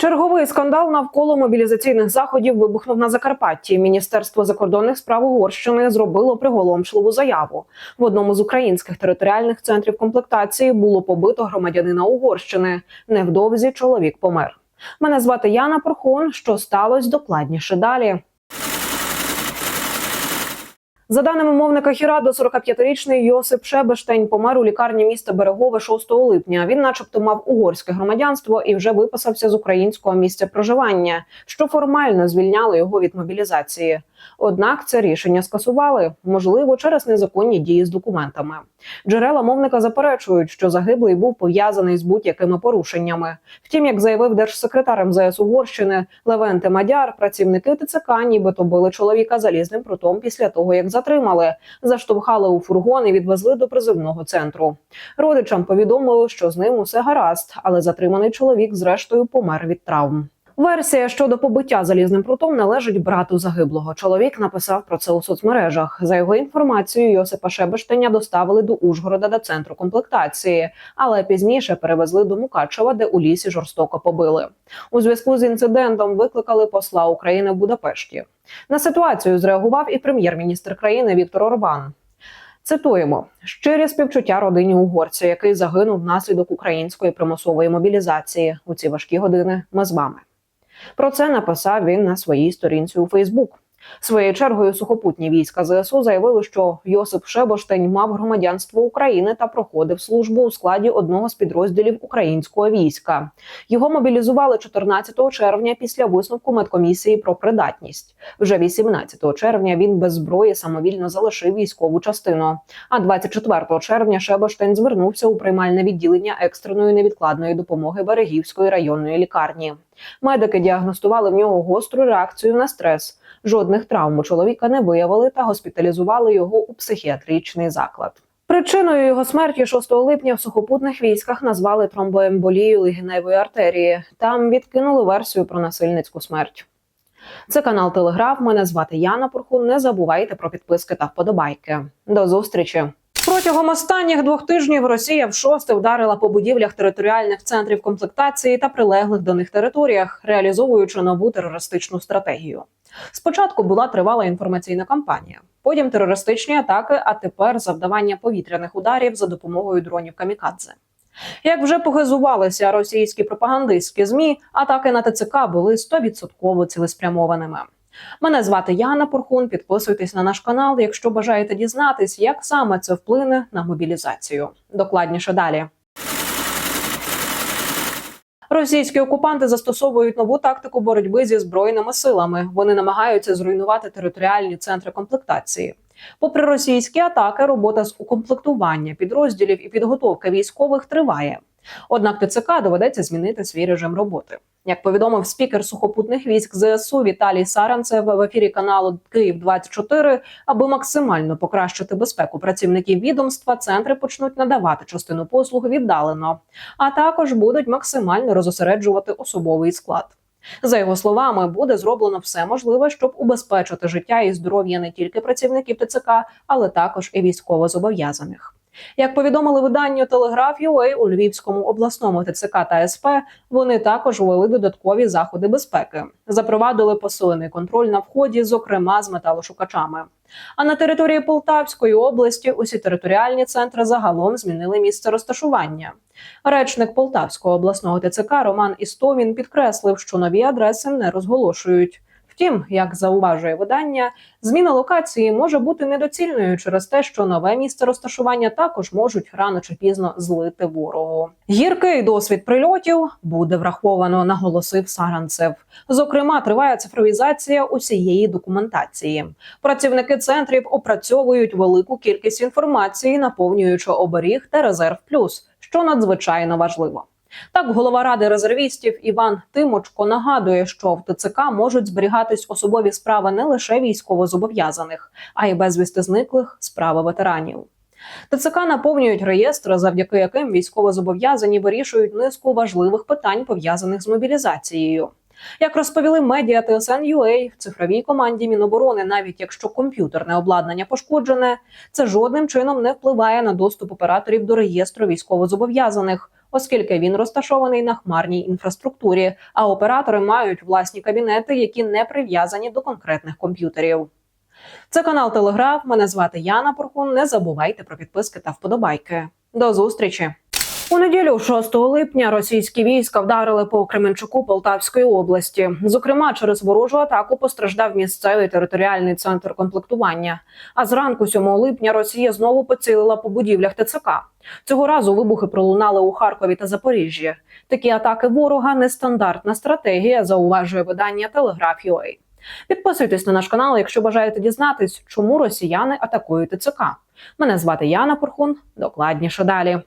Черговий скандал навколо мобілізаційних заходів вибухнув на Закарпатті. Міністерство закордонних справ Угорщини зробило приголомшливу заяву. В одному з українських територіальних центрів комплектації було побито громадянина Угорщини. Невдовзі чоловік помер. Мене звати Яна Порхон. Що сталося докладніше далі. За даними мовника Хірадо, 45-річний Йосип Шебештень помер у лікарні міста Берегове 6 липня. Він, начебто, мав угорське громадянство і вже виписався з українського місця проживання, що формально звільняло його від мобілізації. Однак це рішення скасували, можливо, через незаконні дії з документами. Джерела мовника заперечують, що загиблий був пов'язаний з будь-якими порушеннями. Втім, як заявив держсекретар МЗС Угорщини Левенте Мадяр, працівники ТЦК нібито били чоловіка залізним прутом після того, як затримали, заштовхали у фургон і відвезли до призивного центру. Родичам повідомили, що з ним усе гаразд, але затриманий чоловік зрештою помер від травм. Версія щодо побиття залізним прутом належить брату загиблого. Чоловік написав про це у соцмережах. За його інформацією, Йосипа Шебештеня доставили до Ужгорода до центру комплектації, але пізніше перевезли до Мукачева, де у лісі жорстоко побили. У зв'язку з інцидентом викликали посла України в Будапешті. На ситуацію зреагував і прем'єр-міністр країни Віктор Орбан. Цитуємо щирі співчуття родині угорця, який загинув внаслідок української примусової мобілізації. У ці важкі години ми з вами. Про це написав він на своїй сторінці у Фейсбук. Своєю чергою сухопутні війська ЗСУ заявили, що Йосип Шебоштень мав громадянство України та проходив службу у складі одного з підрозділів українського війська. Його мобілізували 14 червня після висновку медкомісії про придатність. Вже 18 червня він без зброї самовільно залишив військову частину. А 24 червня Шебоштень звернувся у приймальне відділення екстреної невідкладної допомоги Берегівської районної лікарні. Медики діагностували в нього гостру реакцію на стрес. Жодних травм у чоловіка не виявили та госпіталізували його у психіатричний заклад. Причиною його смерті 6 липня в сухопутних військах назвали тромбоемболію легеневої артерії. Там відкинули версію про насильницьку смерть. Це канал Телеграф. Мене звати Яна Пурхун. Не забувайте про підписки та вподобайки. До зустрічі. Протягом останніх двох тижнів Росія вшосте вдарила по будівлях територіальних центрів комплектації та прилеглих до них територіях, реалізовуючи нову терористичну стратегію. Спочатку була тривала інформаційна кампанія, потім терористичні атаки, а тепер завдавання повітряних ударів за допомогою дронів камікадзе. Як вже похизувалися російські пропагандистські змі, атаки на ТЦК були 100% цілеспрямованими. Мене звати Яна Порхун. Підписуйтесь на наш канал, якщо бажаєте дізнатись, як саме це вплине на мобілізацію. Докладніше далі. Російські окупанти застосовують нову тактику боротьби зі збройними силами. Вони намагаються зруйнувати територіальні центри комплектації. Попри російські атаки, робота з укомплектування підрозділів і підготовка військових триває. Однак ТЦК доведеться змінити свій режим роботи. Як повідомив спікер сухопутних військ ЗСУ Віталій Саранцев в ефірі каналу Київ 24 аби максимально покращити безпеку працівників відомства, центри почнуть надавати частину послуг віддалено, а також будуть максимально розосереджувати особовий склад. За його словами, буде зроблено все можливе, щоб убезпечити життя і здоров'я не тільки працівників ТЦК, але також і військовозобов'язаних. Як повідомили виданню Телеграф UA у Львівському обласному ТЦК та СП, вони також ввели додаткові заходи безпеки, запровадили посилений контроль на вході, зокрема з металошукачами. А на території Полтавської області усі територіальні центри загалом змінили місце розташування. Речник Полтавського обласного ТЦК Роман Істовін підкреслив, що нові адреси не розголошують. Втім, як зауважує видання, зміна локації може бути недоцільною через те, що нове місце розташування також можуть рано чи пізно злити ворогу. Гіркий досвід прильотів буде враховано, наголосив Саранцев. Зокрема, триває цифровізація усієї документації. Працівники центрів опрацьовують велику кількість інформації, наповнюючи оберіг та резерв плюс, що надзвичайно важливо. Так, голова ради резервістів Іван Тимочко нагадує, що в ТЦК можуть зберігатись особові справи не лише військовозобов'язаних, а й безвісти зниклих справи ветеранів. ТЦК наповнюють реєстри, завдяки яким військовозобов'язані вирішують низку важливих питань пов'язаних з мобілізацією. Як розповіли медіа TSN.ua, в цифровій команді Міноборони, навіть якщо комп'ютерне обладнання пошкоджене, це жодним чином не впливає на доступ операторів до реєстру військовозобов'язаних, оскільки він розташований на хмарній інфраструктурі, а оператори мають власні кабінети, які не прив'язані до конкретних комп'ютерів. Це канал Телеграф. Мене звати Яна Порхун. Не забувайте про підписки та вподобайки. До зустрічі. У неділю, 6 липня, російські війська вдарили по Кременчуку Полтавської області. Зокрема, через ворожу атаку постраждав місцевий територіальний центр комплектування. А зранку, 7 липня, Росія знову поцілила по будівлях ТЦК. Цього разу вибухи пролунали у Харкові та Запоріжжі. Такі атаки ворога нестандартна стратегія, зауважує видання Телеграф.UA. Підписуйтесь на наш канал, якщо бажаєте дізнатись, чому росіяни атакують ТЦК. Мене звати Яна Порхун. Докладніше далі.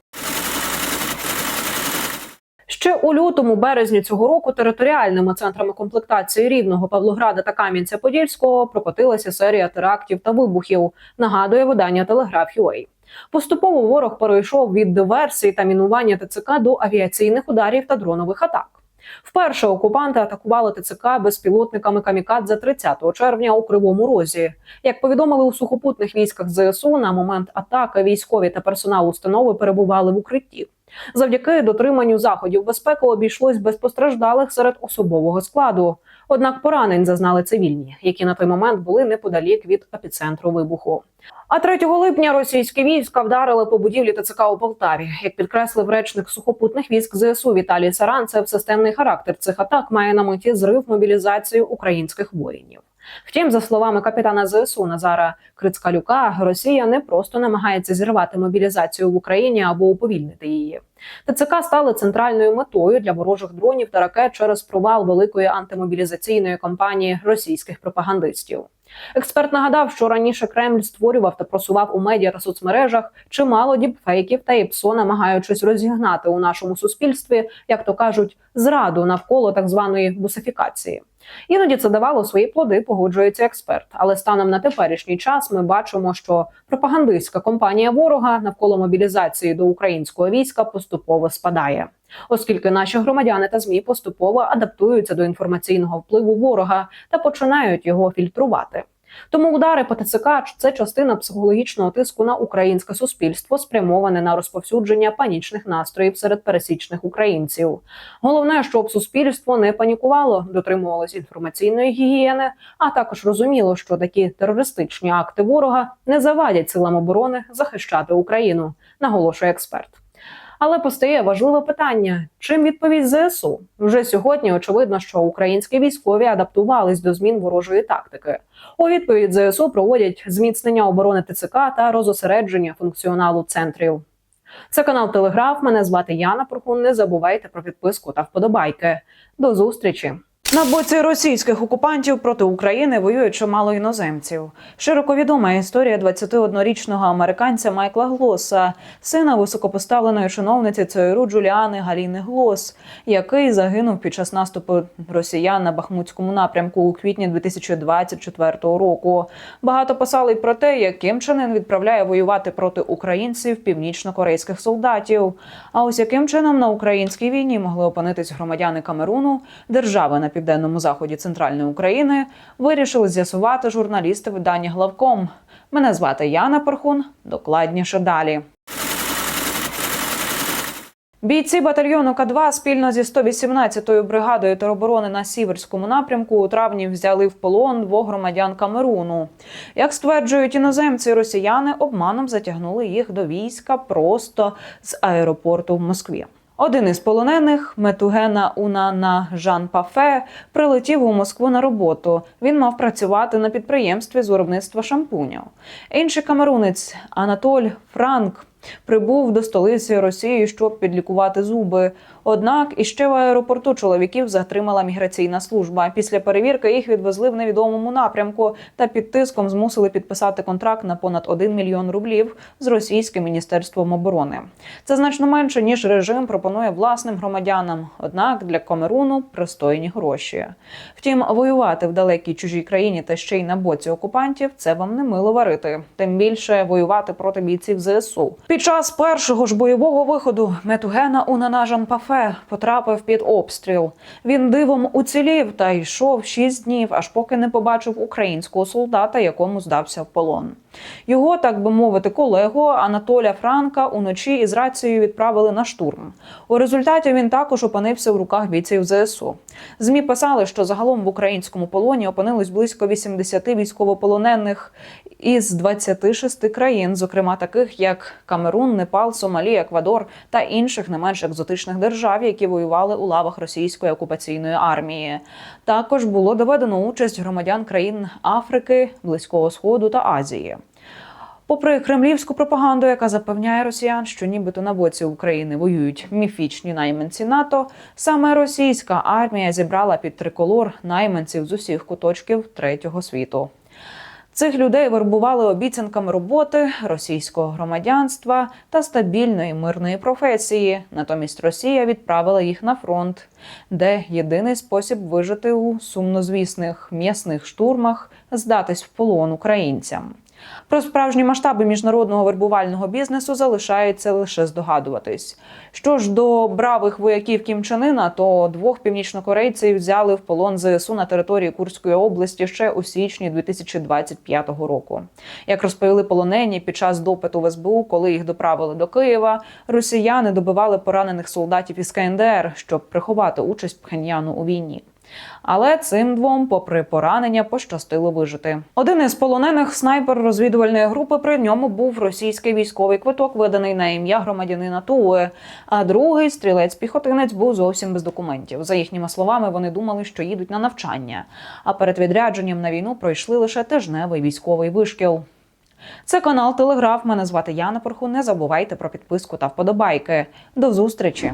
Ще у лютому березні цього року територіальними центрами комплектації Рівного, Павлограда та Кам'янця-Подільського прокотилася серія терактів та вибухів. Нагадує видання Телеграф.UA. Поступово ворог перейшов від диверсії та мінування ТЦК до авіаційних ударів та дронових атак. Вперше окупанти атакували ТЦК безпілотниками камікадзе 30 червня у Кривому Розі. Як повідомили у сухопутних військах ЗСУ, на момент атаки військові та персонал установи перебували в укритті. Завдяки дотриманню заходів безпеки обійшлось без постраждалих серед особового складу. Однак поранень зазнали цивільні, які на той момент були неподалік від епіцентру вибуху. А 3 липня російські війська вдарили по будівлі ТЦК у Полтаві. Як підкреслив речник сухопутних військ ЗСУ Віталій Саранцев, системний характер цих атак має на меті зрив мобілізацію українських воїнів. Втім, за словами капітана ЗСУ Назара Крицкалюка, Росія не просто намагається зірвати мобілізацію в Україні або уповільнити її. ТЦК стали центральною метою для ворожих дронів та ракет через провал великої антимобілізаційної кампанії російських пропагандистів. Експерт нагадав, що раніше Кремль створював та просував у медіа та соцмережах чимало діпфейків та ІПСО, намагаючись розігнати у нашому суспільстві, як то кажуть, зраду навколо так званої бусифікації. Іноді це давало свої плоди, погоджується експерт. Але станом на теперішній час ми бачимо, що пропагандистська компанія ворога навколо мобілізації до українського війська поступово спадає, оскільки наші громадяни та змі поступово адаптуються до інформаційного впливу ворога та починають його фільтрувати. Тому удари по ТЦК – це частина психологічного тиску на українське суспільство, спрямоване на розповсюдження панічних настроїв серед пересічних українців. Головне, щоб суспільство не панікувало, дотримувалось інформаційної гігієни, а також розуміло, що такі терористичні акти ворога не завадять силам оборони захищати Україну, наголошує експерт. Але постає важливе питання: чим відповідь ЗСУ? Вже сьогодні очевидно, що українські військові адаптувались до змін ворожої тактики. У відповідь ЗСУ проводять зміцнення оборони ТЦК та розосередження функціоналу центрів. Це канал Телеграф. Мене звати Яна Прохун. Не забувайте про підписку та вподобайки. До зустрічі. На боці російських окупантів проти України воює чимало іноземців. Широко відома історія 21-річного американця Майкла Глоса, сина високопоставленої чиновниці ЦРУ Джуліани Галіни Глос, який загинув під час наступу росіян на Бахмутському напрямку у квітні 2024 року. Багато писали про те, яким чином відправляє воювати проти українців північно-корейських солдатів. А ось яким чином на українській війні могли опинитись громадяни Камеруну, держави на південному заході центральної України, вирішили з'ясувати журналісти видання Главком. Мене звати Яна Пархун. Докладніше далі. Бійці батальйону К2 спільно зі 118-ю бригадою тероборони на Сіверському напрямку у травні взяли в полон двох громадян Камеруну. Як стверджують іноземці, росіяни обманом затягнули їх до війська просто з аеропорту в Москві. Один із полонених Метугена Унана Жан Пафе прилетів у Москву на роботу. Він мав працювати на підприємстві з виробництва шампунів. Інший камерунець Анатоль Франк прибув до столиці Росії, щоб підлікувати зуби. Однак іще в аеропорту чоловіків затримала міграційна служба. Після перевірки їх відвезли в невідомому напрямку та під тиском змусили підписати контракт на понад 1 мільйон рублів з російським міністерством оборони. Це значно менше ніж режим пропонує власним громадянам. Однак для Камеруну пристойні гроші. Втім, воювати в далекій чужій країні та ще й на боці окупантів це вам не мило варити. Тим більше воювати проти бійців ЗСУ. Під час першого ж бойового виходу Метугена Унанажан Пафе потрапив під обстріл. Він дивом уцілів та йшов шість днів, аж поки не побачив українського солдата, якому здався в полон. Його, так би мовити, колегу Анатоля Франка уночі із рацією відправили на штурм. У результаті він також опинився в руках бійців ЗСУ. Змі писали, що загалом в українському полоні опинилось близько 80 військовополонених із 26 країн, зокрема таких як Камерун, Непал, Сомалі, Еквадор та інших не менш екзотичних держав, які воювали у лавах російської окупаційної армії. Також було доведено участь громадян країн Африки, Близького Сходу та Азії. Попри кремлівську пропаганду, яка запевняє росіян, що нібито на боці України воюють міфічні найманці НАТО, саме російська армія зібрала під триколор найманців з усіх куточків третього світу. Цих людей вербували обіцянками роботи, російського громадянства та стабільної мирної професії. Натомість Росія відправила їх на фронт, де єдиний спосіб вижити у сумнозвісних м'ясних штурмах здатись в полон українцям. Про справжні масштаби міжнародного вербувального бізнесу залишається лише здогадуватись. Що ж до бравих вояків Кім Чен Ына, то двох північнокорейців взяли в полон ЗСУ на території Курської області ще у січні 2025 року. Як розповіли полонені під час допиту в СБУ, коли їх доправили до Києва, росіяни добивали поранених солдатів із КНДР, щоб приховати участь Пхеньяну у війні. Але цим двом, попри поранення, пощастило вижити. Один із полонених снайпер розвідувальної групи. При ньому був російський військовий квиток, виданий на ім'я громадянина Туе. А другий стрілець-піхотинець був зовсім без документів. За їхніми словами, вони думали, що їдуть на навчання. А перед відрядженням на війну пройшли лише тижневий військовий вишкіл. Це канал Телеграф. Мене звати Яна Порху. Не забувайте про підписку та вподобайки. До зустрічі!